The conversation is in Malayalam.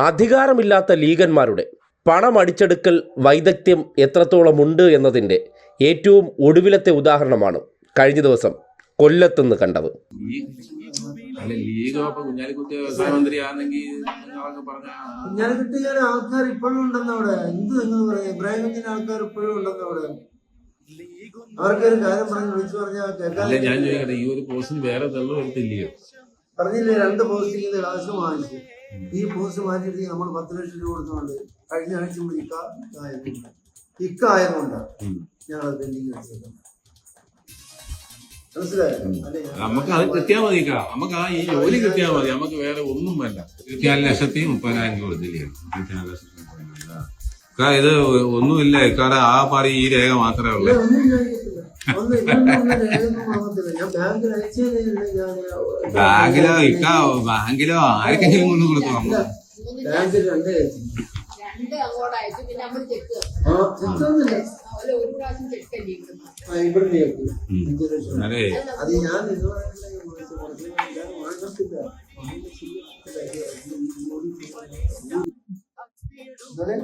അധികാരമില്ലാത്ത ലീഗന്മാരുടെ പണം അടിച്ചെടുക്കൽ വൈദഗ്ധ്യം എത്രത്തോളമുണ്ട് എന്നതിന്റെ ഏറ്റവും ഒടുവിലത്തെ ഉദാഹരണമാണ് കഴിഞ്ഞ ദിവസം കൊല്ലത്തുനിന്ന് കണ്ടത്. ലീഗ് കുഞ്ഞാലിക്കുട്ടി വ്യവസായ മന്ത്രി ആണെങ്കിൽ ആൾക്കാർ ഇപ്പോഴും ഉണ്ടെന്ന് അവിടെ എന്ത് നിങ്ങൾ പറയാം? ഇബ്രാഹിം കുഞ്ഞിന്റെ ആൾക്കാർ ഇപ്പോഴും ഉണ്ടെന്ന് അവിടെ അവർക്കൊരു കാര്യം പറഞ്ഞ് വിളിച്ചു പറഞ്ഞാൽ ഞാൻ ചോദിക്കട്ടെ ഈ ഒരു പോസ്റ്റിന് വേറെ തള്ളു എടുത്തില്ലയോ പറഞ്ഞില്ലേ രണ്ട് പോസ്റ്റിംഗ് ആവശ്യം വാങ്ങിച്ചു. ഈ പോസ്റ്റ് മാറ്റിയിട്ട് നമ്മൾ പത്ത് ലക്ഷം രൂപ കൊടുത്തുകൊണ്ട് കഴിഞ്ഞ ആഴ്ച ഇക്കായതുകൊണ്ട് ഇക്ക ആയതുകൊണ്ട് ഇക്ക ആയതുകൊണ്ട് ഞങ്ങൾ പെൻഡിങ് വെച്ചേക്കുന്നത് നമുക്ക് അത് കിട്ടിയാൽ മതി. നമുക്ക് ആ ഈ ജോലി കിട്ടിയാൽ മതി. നമുക്ക് വേറെ ഒന്നും വേണ്ട. ഇരുപത്തിനാല് ലക്ഷത്തി മുപ്പതിനായിരം രൂപ കൊടുത്തില്ലേ ഇരുപത്തിനാല് ലക്ഷത്തി മുപ്പതിനായിരം ഇക്ക, ഇത് ഒന്നുമില്ല. ഇക്കാടെ ആ പാറി ഈ രേഖ മാത്രമേ ഉള്ളൂ. ബാങ്കിലോ ഇക്ക ബാങ്കിലോ ആർക്കെങ്കിലും കൊണ്ട് കൊടുക്കാം ബാങ്കിൽ രണ്ടേ. അതെ അത് ഞാൻ. ഇന്നലെ